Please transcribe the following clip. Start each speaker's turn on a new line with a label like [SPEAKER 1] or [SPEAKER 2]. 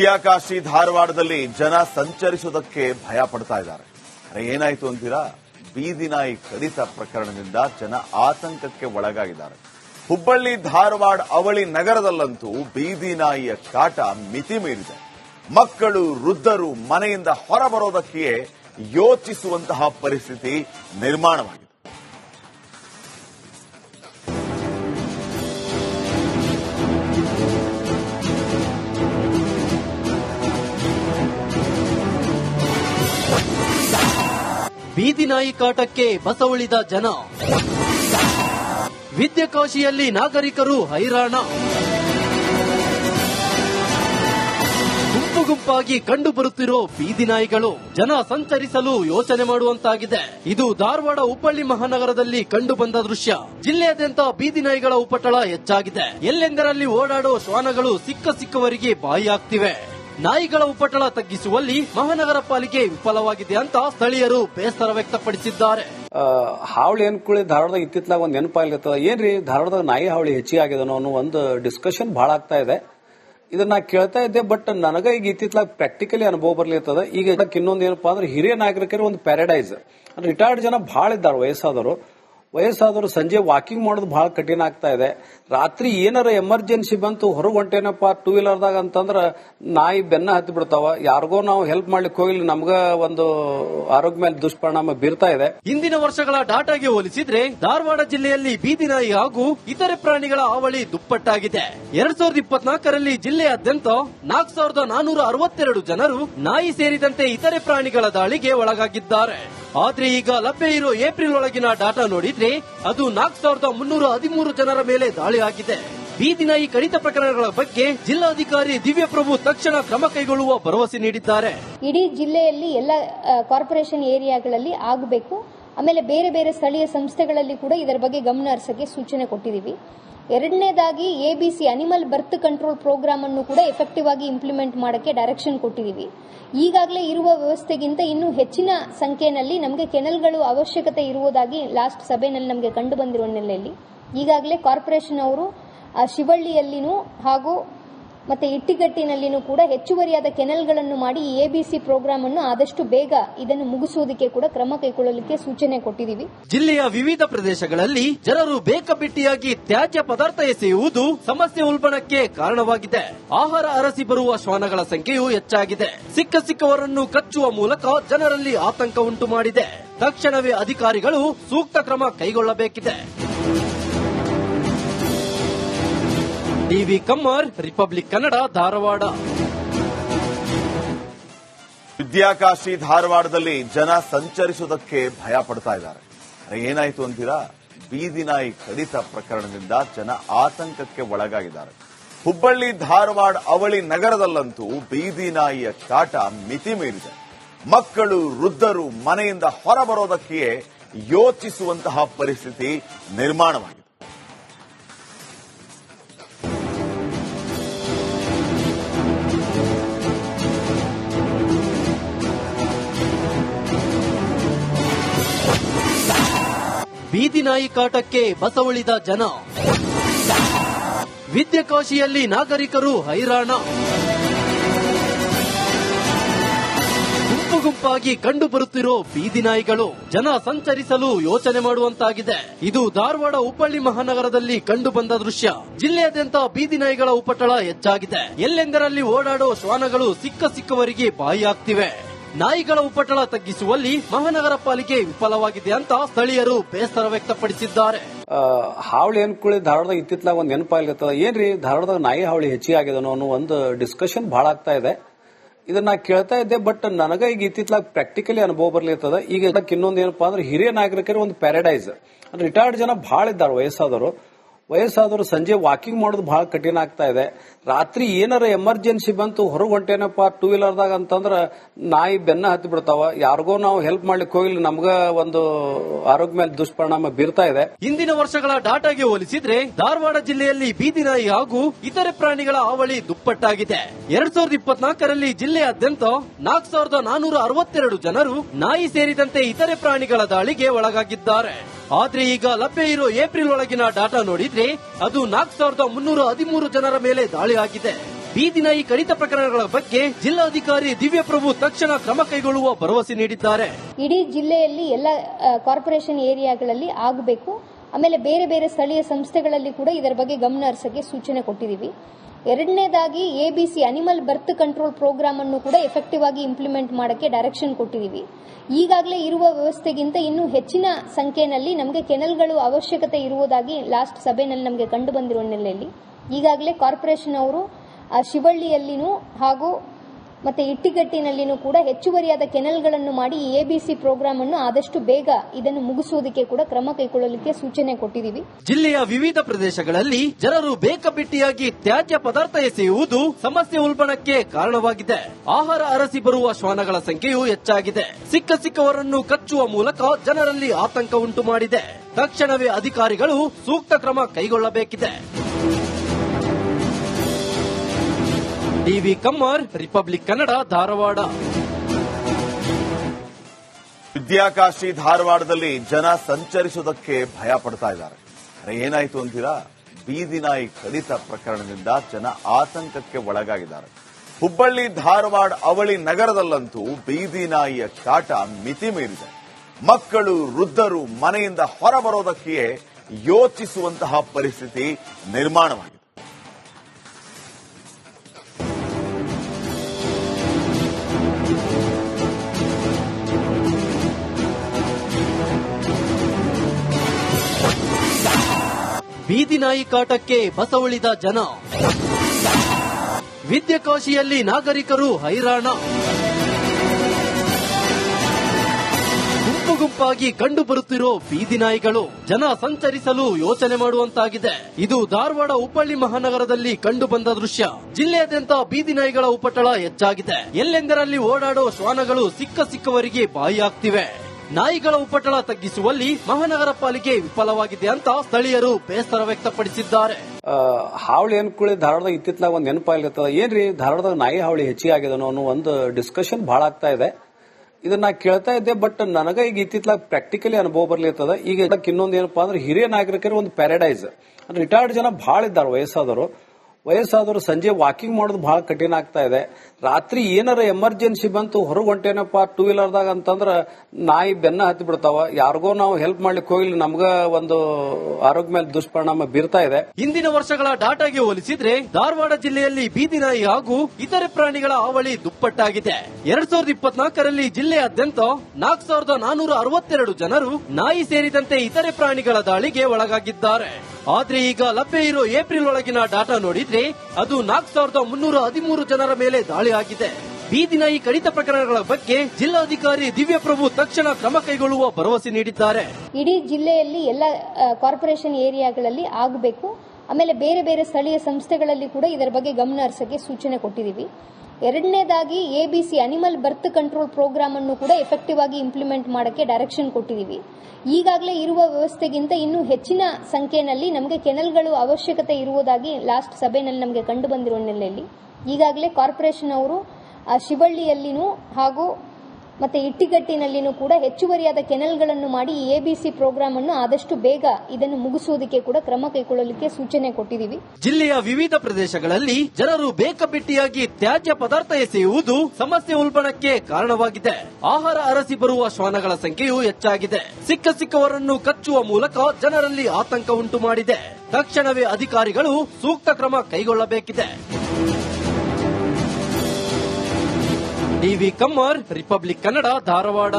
[SPEAKER 1] ವಿದ್ಯಾಕಾಶಿ ಧಾರವಾಡದಲ್ಲಿ ಜನ ಸಂಚರಿಸುವುದಕ್ಕೆ ಭಯ ಪಡ್ತಾ ಇದ್ದಾರೆ. ಅರೆ, ಏನಾಯ್ತು ಅಂತೀರಾ? ಬೀದಿ ನಾಯಿ ಕಡಿತ ಪ್ರಕರಣದಿಂದ ಜನ ಆತಂಕಕ್ಕೆ ಒಳಗಾಗಿದ್ದಾರೆ. ಹುಬ್ಬಳ್ಳಿ ಧಾರವಾಡ ಅವಳಿ ನಗರದಲ್ಲಂತೂ ಬೀದಿ ನಾಯಿಯ ಕಾಟ ಮಿತಿ ಮೀರಿದೆ. ಮಕ್ಕಳು, ವೃದ್ಧರು ಮನೆಯಿಂದ ಹೊರಬರೋದಕ್ಕೆ ಯೋಚಿಸುವಂತಹ ಪರಿಸ್ಥಿತಿ ನಿರ್ಮಾಣವಾಗಿದೆ.
[SPEAKER 2] ಬೀದಿ ನಾಯಿ ಕಾಟಕ್ಕೆ ಬಸವಳಿದ ಜನ. ವಿದ್ಯಾಕಾಶಿಯಲ್ಲಿ ನಾಗರಿಕರು ಹೈರಾಣ. ಗುಂಪು ಗುಂಪಾಗಿ ಕಂಡು ಬರುತ್ತಿರೋ ಬೀದಿ ನಾಯಿಗಳು ಜನ ಸಂಚರಿಸಲು ಯೋಚನೆ ಮಾಡುವಂತಾಗಿದೆ. ಇದು ಧಾರವಾಡ ಹುಬ್ಬಳ್ಳಿ ಮಹಾನಗರದಲ್ಲಿ ಕಂಡು ಬಂದ ದೃಶ್ಯ. ಜಿಲ್ಲೆಯಾದ್ಯಂತ ಬೀದಿ ನಾಯಿಗಳ ಉಪಟಳ ಹೆಚ್ಚಾಗಿದೆ. ಎಲ್ಲೆಂದರಲ್ಲಿ ಓಡಾಡೋ ಶ್ವಾನಗಳು ಸಿಕ್ಕ ಸಿಕ್ಕವರಿಗೆ ಬಾಯಿಯಾಗ್ತಿವೆ. ನಾಯಿಗಳ ಉಪಟಳ ತಗ್ಗಿಸುವಲ್ಲಿ ಮಹಾನಗರ ಪಾಲಿಕೆ ವಿಫಲವಾಗಿದೆ ಅಂತ ಸ್ಥಳೀಯರು ಬೇಸರ ವ್ಯಕ್ತಪಡಿಸಿದ್ದಾರೆ.
[SPEAKER 3] ಹಾವಳಿ ಅನ್ಕೊಳ್ಳಿ ಧಾರವಾಡದಾಗ ಇತ್ತಿತ್ತಲಾಗ ಒಂದು ನೆನಪಾಗ್ಲತ್ತದ ಏನ್ರಿ ಧಾರವಾಡದಾಗ ನಾಯಿ ಹಾವಳಿ ಹೆಚ್ಚಿಗೆ ಆಗ್ಯದನೋ ಅನ್ನೋ ಒಂದು ಡಿಸ್ಕಷನ್ ಬಹಳ ಆಗ್ತಾ ಇದೆ. ಇದನ್ನ ಕೇಳ್ತಾ ಇದ್ದೆ ಬಟ್ ನನಗ ಈಗ ಇತ್ತಿತ್ತಲಾಗ ಪ್ರಾಕ್ಟಿಕಲಿ ಅನುಭವ ಬರ್ಲಿರ್ತದ ಈಗ ಇನ್ನೊಂದು ಏನಪ್ಪಾ ಅಂದ್ರೆ ಹಿರಿಯ ನಾಗರಿಕರು ಒಂದು ಪ್ಯಾರಡೈಸ್ ರಿಟೈರ್ಡ್ ಜನ ಬಹಳ ಇದ್ದಾರೆ, ವಯಸ್ಸಾದವರು. ವಯಸ್ಸಾದವರು ಸಂಜೆ ವಾಕಿಂಗ್ ಮಾಡೋದು ಬಹಳ ಕಠಿಣ ಆಗ್ತಾ ಇದೆ. ರಾತ್ರಿ ಏನಾರ ಎಮರ್ಜೆನ್ಸಿ ಬಂತು ಹೊರಗೆ ಹೊಂಟೇನಪ್ಪ ಟೂ ವೀಲರ್ದಾಗ ಅಂತಂದ್ರೆ ನಾಯಿ ಬೆನ್ನ ಹತ್ತಿ ಬಿಡ್ತಾವ. ಯಾರಿಗೋ ನಾವು ಹೆಲ್ಪ್ ಮಾಡ್ಲಿಕ್ಕೆ ಹೋಗಿಲ್ಲ, ನಮ್ಗ ಒಂದು ಆರೋಗ್ಯ ಮೇಲೆ ದುಷ್ಪರಿಣಾಮ ಬೀರ್ತಾ ಇದೆ.
[SPEAKER 2] ಹಿಂದಿನ ವರ್ಷಗಳ ಡಾಟಾಗೆ ಹೋಲಿಸಿದ್ರೆ ಧಾರವಾಡ ಜಿಲ್ಲೆಯಲ್ಲಿ ಬೀದಿ ನಾಯಿ ಹಾಗೂ ಇತರೆ ಪ್ರಾಣಿಗಳ ಹಾವಳಿ ದುಪ್ಪಟ್ಟಾಗಿದೆ. ಎರಡ್ ಸಾವಿರದ ಇಪ್ಪತ್ನಾಲ್ಕರಲ್ಲಿ ಜಿಲ್ಲೆಯಾದ್ಯಂತ ನಾಲ್ಕು ಸಾವಿರದ ನಾನೂರ ಅರವತ್ತೆರಡು ಜನರು ನಾಯಿ ಸೇರಿದಂತೆ ಇತರೆ ಪ್ರಾಣಿಗಳ ದಾಳಿಗೆ ಒಳಗಾಗಿದ್ದಾರೆ. ಆದ್ರೆ ಈಗ ಲಭ್ಯ ಇರೋ ಏಪ್ರಿಲ್ ಒಳಗಿನ ಡಾಟಾ ನೋಡಿದ್ರೆ ಅದು ನಾಲ್ಕು ಸಾವಿರದ ಮುನ್ನೂರ ಹದಿಮೂರು ಜನರ ಮೇಲೆ ದಾಳಿ ಆಗಿದೆ. ಈ ದಿನ ಈ ಕಡಿತ ಪ್ರಕರಣಗಳ ಬಗ್ಗೆ ಜಿಲ್ಲಾಧಿಕಾರಿ ದಿವ್ಯಪ್ರಭು ತಕ್ಷಣ ಕ್ರಮ ಕೈಗೊಳ್ಳುವ ಭರವಸೆ ನೀಡಿದ್ದಾರೆ.
[SPEAKER 4] ಇಡೀ ಜಿಲ್ಲೆಯಲ್ಲಿ ಎಲ್ಲ ಕಾರ್ಪೊರೇಷನ್ ಏರಿಯಾಗಳಲ್ಲಿ ಆಗಬೇಕು. ಆಮೇಲೆ ಬೇರೆ ಬೇರೆ ಸ್ಥಳೀಯ ಸಂಸ್ಥೆಗಳಲ್ಲಿ ಕೂಡ ಇದರ ಬಗ್ಗೆ ಗಮನ ಹರಿಸಕ್ಕೆ ಸೂಚನೆ ಕೊಟ್ಟಿದ್ದೀವಿ. ಎರಡನೇದಾಗಿ A B C animal birth control programme ಅನ್ನು ಕೂಡ ಎಫೆಕ್ಟಿವ್ ಆಗಿ ಇಂಪ್ಲಿಮೆಂಟ್ ಮಾಡಕ್ಕೆ ಡೈರೆಕ್ಷನ್ ಕೊಟ್ಟಿದ್ದೀವಿ ಈಗಾಗಲೇ ಇರುವ ವ್ಯವಸ್ಥೆಗಿಂತ ಇನ್ನೂ ಹೆಚ್ಚಿನ ಸಂಖ್ಯೆಯಲ್ಲಿ ನಮಗೆ ಕೆನಲ್ಗಳು ಅವಶ್ಯಕತೆ ಇರುವುದಾಗಿ ಲಾಸ್ಟ್ ಸಭೆಯಲ್ಲಿ ನಮಗೆ ಕಂಡು ಬಂದಿರುವ ನೆಲೆಯಲ್ಲಿ. ಈಗಾಗಲೇ ಕಾರ್ಪೊರೇಷನ್ ಅವರು ಶಿವಳ್ಳಿಯಲ್ಲಿನೂ ಹಾಗೂ ಮತ್ತೆ ಇಟ್ಟಿಗಟ್ಟಿನಲ್ಲಿನೂ ಕೂಡ ಹೆಚ್ಚುವರಿಯಾದ ಕೆನಲ್ಗಳನ್ನು ಮಾಡಿ ಈ ಎಬಿಸಿ ಪ್ರೋಗ್ರಾಮ್ ಅನ್ನು ಆದಷ್ಟು ಬೇಗ ಇದನ್ನು ಮುಗಿಸುವುದಕ್ಕೆ ಕೂಡ ಕ್ರಮ ಕೈಗೊಳ್ಳಲಿಕ್ಕೆ ಸೂಚನೆ ಕೊಟ್ಟಿದ್ದೀವಿ.
[SPEAKER 2] ಜಿಲ್ಲೆಯ ವಿವಿಧ ಪ್ರದೇಶಗಳಲ್ಲಿ ಜನರು ಬೇಕಬಿಟ್ಟಿಯಾಗಿ ತ್ಯಾಜ್ಯ ಪದಾರ್ಥ ಎಸೆಯುವುದು ಸಮಸ್ಯೆ ಉಲ್ಬಣಕ್ಕೆ ಕಾರಣವಾಗಿದೆ. ಆಹಾರ ಅರಸಿ ಬರುವ ಶ್ವಾನಗಳ ಸಂಖ್ಯೆಯೂ ಹೆಚ್ಚಾಗಿದೆ. ಸಿಕ್ಕ ಸಿಕ್ಕವರನ್ನು ಕಚ್ಚುವ ಮೂಲಕ ಜನರಲ್ಲಿ ಆತಂಕ ಉಂಟು ಮಾಡಿದೆ ತಕ್ಷಣವೇ ಅಧಿಕಾರಿಗಳು ಸೂಕ್ತ ಕ್ರಮ ಕೈಗೊಳ್ಳಬೇಕಿದೆ. TV Kammar, Republic Kannada, Dharwad.
[SPEAKER 1] Vidyakashi ಧಾರವಾಡದಲ್ಲಿ ಜನ ಸಂಚರಿಸುವುದಕ್ಕೆ ಭಯ ಪಡ್ತಾ ಇದ್ದಾರೆ. ಏನಾಯ್ತು ಅಂತೀರಾ? ಬೀದಿ ನಾಯಿ ಕಡಿತ ಪ್ರಕರಣದಿಂದ ಜನ ಆತಂಕಕ್ಕೆ ಒಳಗಾಗಿದ್ದಾರೆ. ಹುಬ್ಬಳ್ಳಿ, ಧಾರವಾಡ ಅವಳಿ ನಗರದಲ್ಲಂತೂ ಬೀದಿ ನಾಯಿಯ ಕಾಟ ಮಿತಿ ಮೀರಿದೆ. ಮಕ್ಕಳು, ವೃದ್ಧರು ಮನೆಯಿಂದ ಹೊರಬರೋದಕ್ಕೆ ಯೋಚಿಸುವಂತಹ ಪರಿಸ್ಥಿತಿ ನಿರ್ಮಾಣವಾಗಿದೆ.
[SPEAKER 2] ಬೀದಿ ನಾಯಿ ಕಾಟಕ್ಕೆ ಬಸವಳಿದ ಜನ. ವಿದ್ಯಾಕಾಶಿಯಲ್ಲಿ ನಾಗರಿಕರು ಹೈರಾಣ. ಗುಂಪು ಗುಂಪಾಗಿ ಕಂಡು ಬರುತ್ತಿರೋ ಬೀದಿ ನಾಯಿಗಳು ಜನ ಸಂಚರಿಸಲು ಯೋಚನೆ ಮಾಡುವಂತಾಗಿದೆ. ಇದು ಧಾರವಾಡ ಹುಬ್ಬಳ್ಳಿ ಮಹಾನಗರದಲ್ಲಿ ಕಂಡು ಬಂದ ದೃಶ್ಯ. ಜಿಲ್ಲೆಯಾದ್ಯಂತ ಬೀದಿ ನಾಯಿಗಳ ಉಪಟಳ ಹೆಚ್ಚಾಗಿದೆ. ಎಲ್ಲೆಂದರಲ್ಲಿ ಓಡಾಡೋ ಶ್ವಾನಗಳು ಸಿಕ್ಕ ಸಿಕ್ಕವರಿಗೆ ಬಾಯಿಯಾಗ್ತಿವೆ. ನಾಯಿಗಳ ಉಪಟಳ ತಗ್ಗಿಸುವಲ್ಲಿ ಮಹಾನಗರ ಪಾಲಿಕೆ ವಿಫಲವಾಗಿದೆ ಅಂತ ಸ್ಥಳೀಯರು ಬೇಸರ ವ್ಯಕ್ತಪಡಿಸಿದ್ದಾರೆ.
[SPEAKER 3] ಹಾವಳಿ ಅನ್ಕೊಳ್ಳಿ ಧಾರವಾಡದಾಗ ಇತ್ತಿತ್ತಲಾಗ ಒಂದು ನೆನಪಾಗ್ಲತ್ತದ ಏನ್ರಿ ಧಾರವಾಡದಾಗ ನಾಯಿ ಹಾವಳಿ ಹೆಚ್ಚಿಗೆ ಆಗಿದೆ ಅನ್ನೋ ಒಂದು ಡಿಸ್ಕಷನ್ ಬಹಳ ಆಗ್ತಾ ಇದೆ. ಇದನ್ನ ಕೇಳ್ತಾ ಇದ್ದೆ ಬಟ್ ನನಗ ಈಗ ಇತ್ತಿತ್ಲಾಗ ಪ್ರಾಕ್ಟಿಕಲಿ ಅನುಭವ ಬರ್ಲಿತ್ತದ ಈಗ ಇನ್ನೊಂದು ಏನಪ್ಪಾ ಅಂದ್ರೆ ಹಿರಿಯ ನಾಗರಿಕರ ಒಂದು ಪ್ಯಾರಡೈಸ್ ರಿಟೈರ್ಡ್ ಜನ ಬಹಳ ಇದ್ದಾರೆ, ವಯಸ್ಸಾದವರು. ವಯಸ್ಸಾದವರು ಸಂಜೆ ವಾಕಿಂಗ್ ಮಾಡೋದು ಬಹಳ ಕಠಿಣ ಆಗ್ತಾ ಇದೆ. ರಾತ್ರಿ ಏನಾರ ಎಮರ್ಜೆನ್ಸಿ ಬಂತು ಹೊರಗೆ ಹೊಂಟೇನಪ್ಪ ಟೂ ವೀಲರ್ದಾಗ ಅಂತಂದ್ರೆ ನಾಯಿ ಬೆನ್ನ ಹತ್ತಿ ಬಿಡ್ತಾವ. ಯಾರಿಗೋ ನಾವು ಹೆಲ್ಪ್ ಮಾಡ್ಲಿಕ್ಕೆ ಹೋಗಿಲ್ಲ, ನಮ್ಗ ಒಂದು ಆರೋಗ್ಯ ಮೇಲೆ ದುಷ್ಪರಿಣಾಮ ಬೀರ್ತಾ ಇದೆ.
[SPEAKER 2] ಹಿಂದಿನ ವರ್ಷಗಳ ಡಾಟಾಗೆ ಹೋಲಿಸಿದ್ರೆ ಧಾರವಾಡ ಜಿಲ್ಲೆಯಲ್ಲಿ ಬೀದಿ ನಾಯಿ ಹಾಗೂ ಇತರೆ ಪ್ರಾಣಿಗಳ ಹಾವಳಿ ದುಪ್ಪಟ್ಟಾಗಿದೆ. ಎರಡ್ ಸಾವಿರದ ಇಪ್ಪತ್ನಾಲ್ಕರಲ್ಲಿ ಜಿಲ್ಲೆಯಾದ್ಯಂತ ನಾಲ್ಕು ಸಾವಿರದ ನಾನೂರ ಅರವತ್ತೆರಡು ಜನರು ನಾಯಿ ಸೇರಿದಂತೆ ಇತರೆ ಪ್ರಾಣಿಗಳ ದಾಳಿಗೆ ಒಳಗಾಗಿದ್ದಾರೆ. ಆದ್ರೆ ಈಗ ಲಭ್ಯ ಇರೋ ಏಪ್ರಿಲ್ ಒಳಗಿನ ಡಾಟಾ ನೋಡಿದ್ರೆ ಅದು ನಾಲ್ಕು ಸಾವಿರದ ಮುನ್ನೂರ ಹದಿಮೂರು ಜನರ ಮೇಲೆ ದಾಳಿ ಆಗಿದೆ. ಈ ಕಡಿತ ಪ್ರಕರಣಗಳ ಬಗ್ಗೆ ಜಿಲ್ಲಾಧಿಕಾರಿ ದಿವ್ಯಪ್ರಭು ತಕ್ಷಣ ಕ್ರಮ ಕೈಗೊಳ್ಳುವ ಭರವಸೆ ನೀಡಿದ್ದಾರೆ.
[SPEAKER 4] ಇಡೀ ಜಿಲ್ಲೆಯಲ್ಲಿ ಎಲ್ಲ ಕಾರ್ಪೊರೇಷನ್ ಏರಿಯಾಗಳಲ್ಲಿ ಆಗಬೇಕು. ಆಮೇಲೆ ಬೇರೆ ಬೇರೆ ಸ್ಥಳೀಯ ಸಂಸ್ಥೆಗಳಲ್ಲಿ ಕೂಡ ಇದರ ಬಗ್ಗೆ ಗಮನ ಹರಿಸಕ್ಕೆ ಸೂಚನೆ ಕೊಟ್ಟಿದ್ದೀವಿ. ಎರಡನೇದಾಗಿ A B C animal birth control programme ಅನ್ನು ಕೂಡ ಎಫೆಕ್ಟಿವ್ ಆಗಿ ಇಂಪ್ಲಿಮೆಂಟ್ ಮಾಡಕ್ಕೆ ಡೈರೆಕ್ಷನ್ ಕೊಟ್ಟಿದ್ದೀವಿ ಈಗಾಗಲೇ ಇರುವ ವ್ಯವಸ್ಥೆಗಿಂತ ಇನ್ನೂ ಹೆಚ್ಚಿನ ಸಂಖ್ಯೆಯಲ್ಲಿ ನಮಗೆ ಕೆನಲ್ಗಳು ಅವಶ್ಯಕತೆ ಇರುವುದಾಗಿ ಲಾಸ್ಟ್ ಸಭೆಯಲ್ಲಿ ನಮಗೆ ಕಂಡು ಬಂದಿರುವ ಹಿನ್ನೆಲೆಯಲ್ಲಿ. ಈಗಾಗಲೇ ಕಾರ್ಪೊರೇಷನ್ ಅವರು ಶಿವಳ್ಳಿಯಲ್ಲಿನೂ ಹಾಗೂ ಮತ್ತೆ ಇಟ್ಟಿಗಟ್ಟಿನಲ್ಲಿನೂ ಕೂಡ ಹೆಚ್ಚುವರಿಯಾದ ಕೆನಲ್ಗಳನ್ನು ಮಾಡಿ ಈ ಎಬಿಸಿ ಪ್ರೋಗ್ರಾಮ್ ಅನ್ನು ಆದಷ್ಟು ಬೇಗ ಇದನ್ನು ಮುಗಿಸುವುದಕ್ಕೆ ಕೂಡ ಕ್ರಮ ಕೈಗೊಳ್ಳಲಿಕ್ಕೆ ಸೂಚನೆ ಕೊಟ್ಟಿದ್ದೀವಿ.
[SPEAKER 2] ಜಿಲ್ಲೆಯ ವಿವಿಧ ಪ್ರದೇಶಗಳಲ್ಲಿ ಜನರು ಬೇಕಬಿಟ್ಟಿಯಾಗಿ ತ್ಯಾಜ್ಯ ಪದಾರ್ಥ ಎಸೆಯುವುದು ಸಮಸ್ಯೆ ಉಲ್ಬಣಕ್ಕೆ ಕಾರಣವಾಗಿದೆ. ಆಹಾರ ಅರಸಿ ಬರುವ ಶ್ವಾನಗಳ ಸಂಖ್ಯೆಯೂ ಹೆಚ್ಚಾಗಿದೆ. ಸಿಕ್ಕ ಸಿಕ್ಕವರನ್ನು ಕಚ್ಚುವ ಮೂಲಕ ಜನರಲ್ಲಿ ಆತಂಕ ಉಂಟು ಮಾಡಿದೆ ತಕ್ಷಣವೇ ಅಧಿಕಾರಿಗಳು ಸೂಕ್ತ ಕ್ರಮ ಕೈಗೊಳ್ಳಬೇಕಿದೆ. D V Kammar, Republic Kannada, Dharwad.
[SPEAKER 1] Vidyakashi ಧಾರವಾಡದಲ್ಲಿ ಜನ ಸಂಚರಿಸುವುದಕ್ಕೆ ಭಯ ಪಡ್ತಾ ಇದ್ದಾರೆ. ಅರೆ, ಏನಾಯ್ತು ಅಂತೀರಾ? ಬೀದಿ ನಾಯಿ ಕಡಿತ ಪ್ರಕರಣದಿಂದ ಜನ ಆತಂಕಕ್ಕೆ ಒಳಗಾಗಿದ್ದಾರೆ. ಹುಬ್ಬಳ್ಳಿ, ಧಾರವಾಡ ಅವಳಿ ನಗರದಲ್ಲಂತೂ ಬೀದಿ ನಾಯಿಯ ಕಾಟ ಮಿತಿ ಮೀರಿದೆ. ಮಕ್ಕಳು, ವೃದ್ಧರು ಮನೆಯಿಂದ ಹೊರಬರೋದಕ್ಕೆ ಯೋಚಿಸುವಂತಹ ಪರಿಸ್ಥಿತಿ ನಿರ್ಮಾಣವಾಗಿದೆ.
[SPEAKER 2] ಬೀದಿ ನಾಯಿ ಕಾಟಕ್ಕೆ ಬಸವಳಿದ ಜನ. ವಿದ್ಯಾಕಾಶಿಯಲ್ಲಿ ನಾಗರಿಕರು ಹೈರಾಣ. ಗುಂಪು ಗುಂಪಾಗಿ ಕಂಡು ಬರುತ್ತಿರೋ ಬೀದಿ ನಾಯಿಗಳು ಜನ ಸಂಚರಿಸಲು ಯೋಚನೆ ಮಾಡುವಂತಾಗಿದೆ. ಇದು ಧಾರವಾಡ ಹುಬ್ಬಳ್ಳಿ ಮಹಾನಗರದಲ್ಲಿ ಕಂಡು ಬಂದ ದೃಶ್ಯ. ಜಿಲ್ಲೆಯಾದ್ಯಂತ ಬೀದಿ ನಾಯಿಗಳ ಉಪಟಳ ಹೆಚ್ಚಾಗಿದೆ. ಎಲ್ಲೆಂದರಲ್ಲಿ ಓಡಾಡೋ ಶ್ವಾನಗಳು ಸಿಕ್ಕ ಸಿಕ್ಕವರಿಗೆ ಬಾಯಿಯಾಗ್ತಿವೆ. ನಾಯಿಗಳ ಉಪಟಳ ತಗ್ಗಿಸುವಲ್ಲಿ ಮಹಾನಗರ ಪಾಲಿಕೆ ವಿಫಲವಾಗಿದೆ ಅಂತ ಸ್ಥಳೀಯರು ಬೇಸರ ವ್ಯಕ್ತಪಡಿಸಿದ್ದಾರೆ.
[SPEAKER 3] ಹಾವಳಿ ಅನ್ಕೊಳ್ಳಿ ಧಾರವಾಡದಾಗ ಇತ್ತಿತ್ತಲಾಗ ಒಂದ್ ನೆನಪಾಗ್ಲತ್ತದ ಏನ್ರಿ ಧಾರವಾಡದಾಗ ನಾಯಿ ಹಾವಳಿ ಹೆಚ್ಚಿಗೆ ಆಗಿದನೋ ಅನ್ನೋ ಒಂದು ಡಿಸ್ಕಷನ್ ಬಹಳ ಆಗ್ತಾ ಇದೆ. ಇದನ್ನ ಕೇಳ್ತಾ ಇದ್ದೆ ಬಟ್ ನನಗ ಈಗ ಇತ್ತಿತ್ತಲಾಗ ಪ್ರಾಕ್ಟಿಕಲಿ ಅನುಭವ ಬರ್ಲಿತ್ತದ ಈಗ ಇನ್ನೊಂದು ಏನಪ್ಪಾ ಅಂದ್ರೆ ಹಿರಿಯ ನಾಗರಿಕರ ಒಂದು ಪ್ಯಾರಡೈಸ್ ಅಂದ್ರೆ ರಿಟೈರ್ಡ್ ಜನ ಬಹಳ ಇದ್ದಾರೆ, ವಯಸ್ಸಾದವರು. ವಯಸ್ಸಾದವರು ಸಂಜೆ ವಾಕಿಂಗ್ ಮಾಡೋದು ಬಹಳ ಕಠಿಣ ಆಗ್ತಾ ಇದೆ. ರಾತ್ರಿ ಏನಾರ ಎಮರ್ಜೆನ್ಸಿ ಬಂತು ಹೊರಗೆ ಹೊಂಟೇನಪ್ಪ ಟೂ ವೀಲರ್ದಾಗ ಅಂತಂದ್ರೆ ನಾಯಿ ಬೆನ್ನ ಹತ್ತಿ ಬಿಡ್ತಾವ. ಯಾರಿಗೋ ನಾವು ಹೆಲ್ಪ್ ಮಾಡ್ಲಿಕ್ಕೆ ಹೋಗಿಲ್ಲ, ನಮ್ಗ ಒಂದು ಆರೋಗ್ಯ ಮೇಲೆ ದುಷ್ಪರಿಣಾಮ ಬೀರ್ತಾ ಇದೆ.
[SPEAKER 2] ಹಿಂದಿನ ವರ್ಷಗಳ ಡಾಟಾಗೆ ಹೋಲಿಸಿದ್ರೆ ಧಾರವಾಡ ಜಿಲ್ಲೆಯಲ್ಲಿ ಬೀದಿ ನಾಯಿ ಹಾಗೂ ಇತರೆ ಪ್ರಾಣಿಗಳ ಹಾವಳಿ ದುಪ್ಪಟ್ಟಾಗಿದೆ. ಎರಡ್ ಸಾವಿರದ ಇಪ್ಪತ್ನಾಲ್ಕರಲ್ಲಿ ಜಿಲ್ಲೆಯಾದ್ಯಂತ ನಾಲ್ಕು ಸಾವಿರದ ನಾನೂರ ಅರವತ್ತೆರಡು ಜನರು ನಾಯಿ ಸೇರಿದಂತೆ ಇತರೆ ಪ್ರಾಣಿಗಳ ದಾಳಿಗೆ ಒಳಗಾಗಿದ್ದಾರೆ. ಆದ್ರೆ ಈಗ ಲಭ್ಯ ಇರೋ ಏಪ್ರಿಲ್ ಒಳಗಿನ ಡಾಟಾ ನೋಡಿದ್ರೆ ಅದು ನಾಲ್ಕು ಸಾವಿರದ ಮುನ್ನೂರ ಹದಿಮೂರು ಜನರ ಮೇಲೆ ದಾಳಿ ಆಗಿದೆ. ಬೀದಿನ ಈ ಕಡಿತ ಪ್ರಕರಣಗಳ ಬಗ್ಗೆ ಜಿಲ್ಲಾಧಿಕಾರಿ ದಿವ್ಯಪ್ರಭು ತಕ್ಷಣ ಕ್ರಮ ಕೈಗೊಳ್ಳುವ ಭರವಸೆ ನೀಡಿದ್ದಾರೆ.
[SPEAKER 4] ಇಡೀ ಜಿಲ್ಲೆಯಲ್ಲಿ ಎಲ್ಲ ಕಾರ್ಪೊರೇಷನ್ ಏರಿಯಾಗಳಲ್ಲಿ ಆಗಬೇಕು. ಆಮೇಲೆ ಬೇರೆ ಬೇರೆ ಸ್ಥಳೀಯ ಸಂಸ್ಥೆಗಳಲ್ಲಿ ಕೂಡ ಇದರ ಬಗ್ಗೆ ಗಮನ ಹರಿಸಕ್ಕೆ ಸೂಚನೆ ಕೊಟ್ಟಿದ್ದೀವಿ. ಎರಡನೇದಾಗಿ A B C animal birth control programme ಅನ್ನು ಕೂಡ ಎಫೆಕ್ಟಿವ್ ಆಗಿ ಇಂಪ್ಲಿಮೆಂಟ್ ಮಾಡಕ್ಕೆ ಡೈರೆಕ್ಷನ್ ಕೊಟ್ಟಿದ್ದೀವಿ ಈಗಾಗಲೇ ಇರುವ ವ್ಯವಸ್ಥೆಗಿಂತ ಇನ್ನೂ ಹೆಚ್ಚಿನ ಸಂಖ್ಯೆಯಲ್ಲಿ ನಮಗೆ ಕೆನಲ್ಗಳು ಅವಶ್ಯಕತೆ ಇರುವುದಾಗಿ ಲಾಸ್ಟ್ ಸಭೆಯಲ್ಲಿ ನಮಗೆ ಕಂಡು ಬಂದಿರುವ ನೆಲೆಯಲ್ಲಿ. ಈಗಾಗಲೇ ಕಾರ್ಪೊರೇಷನ್ ಅವರು ಶಿವಳ್ಳಿಯಲ್ಲಿನೂ ಹಾಗೂ ಮತ್ತೆ ಇಟ್ಟಿಗಟ್ಟಿನಲ್ಲಿನೂ ಕೂಡ ಹೆಚ್ಚುವರಿಯಾದ ಕೆನಲ್ಗಳನ್ನು ಮಾಡಿ ಎಬಿಸಿ ಪ್ರೋಗ್ರಾಮ್ ಅನ್ನು ಆದಷ್ಟು ಬೇಗ ಇದನ್ನು ಮುಗಿಸುವುದಕ್ಕೆ ಕೂಡ ಕ್ರಮ ಕೈಗೊಳ್ಳಲಿಕ್ಕೆ ಸೂಚನೆ ಕೊಟ್ಟಿದ್ದೀವಿ.
[SPEAKER 2] ಜಿಲ್ಲೆಯ ವಿವಿಧ ಪ್ರದೇಶಗಳಲ್ಲಿ ಜನರು ಬೇಕಬಿಟ್ಟಿಯಾಗಿ ತ್ಯಾಜ್ಯ ಪದಾರ್ಥ ಎಸೆಯುವುದು ಸಮಸ್ಯೆ ಉಲ್ಬಣಕ್ಕೆ ಕಾರಣವಾಗಿದೆ. ಆಹಾರ ಅರಸಿ ಬರುವ ಶ್ವಾನಗಳ ಸಂಖ್ಯೆಯೂ ಹೆಚ್ಚಾಗಿದೆ. ಸಿಕ್ಕ ಸಿಕ್ಕವರನ್ನು ಕಚ್ಚುವ ಮೂಲಕ ಜನರಲ್ಲಿ ಆತಂಕ ಉಂಟು ಮಾಡಿದೆ ತಕ್ಷಣವೇ ಅಧಿಕಾರಿಗಳು ಸೂಕ್ತ ಕ್ರಮ ಕೈಗೊಳ್ಳಬೇಕಿದೆ. D V Kammar Republic Kannada Dharwad.